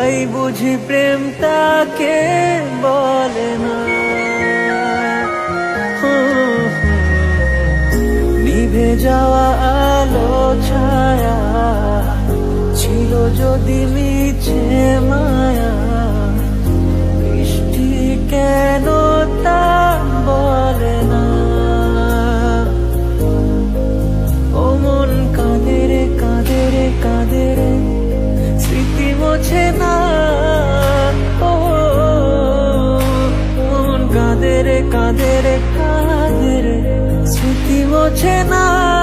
তাই বুঝি প্রেম তাকে বলে না। নিভে যাওয়া আলো ছায়া ছিল যদি মোছে না? ও মন কাঁদে রে কাঁদে রে কাঁদে রে। স্মৃতি মোছে না।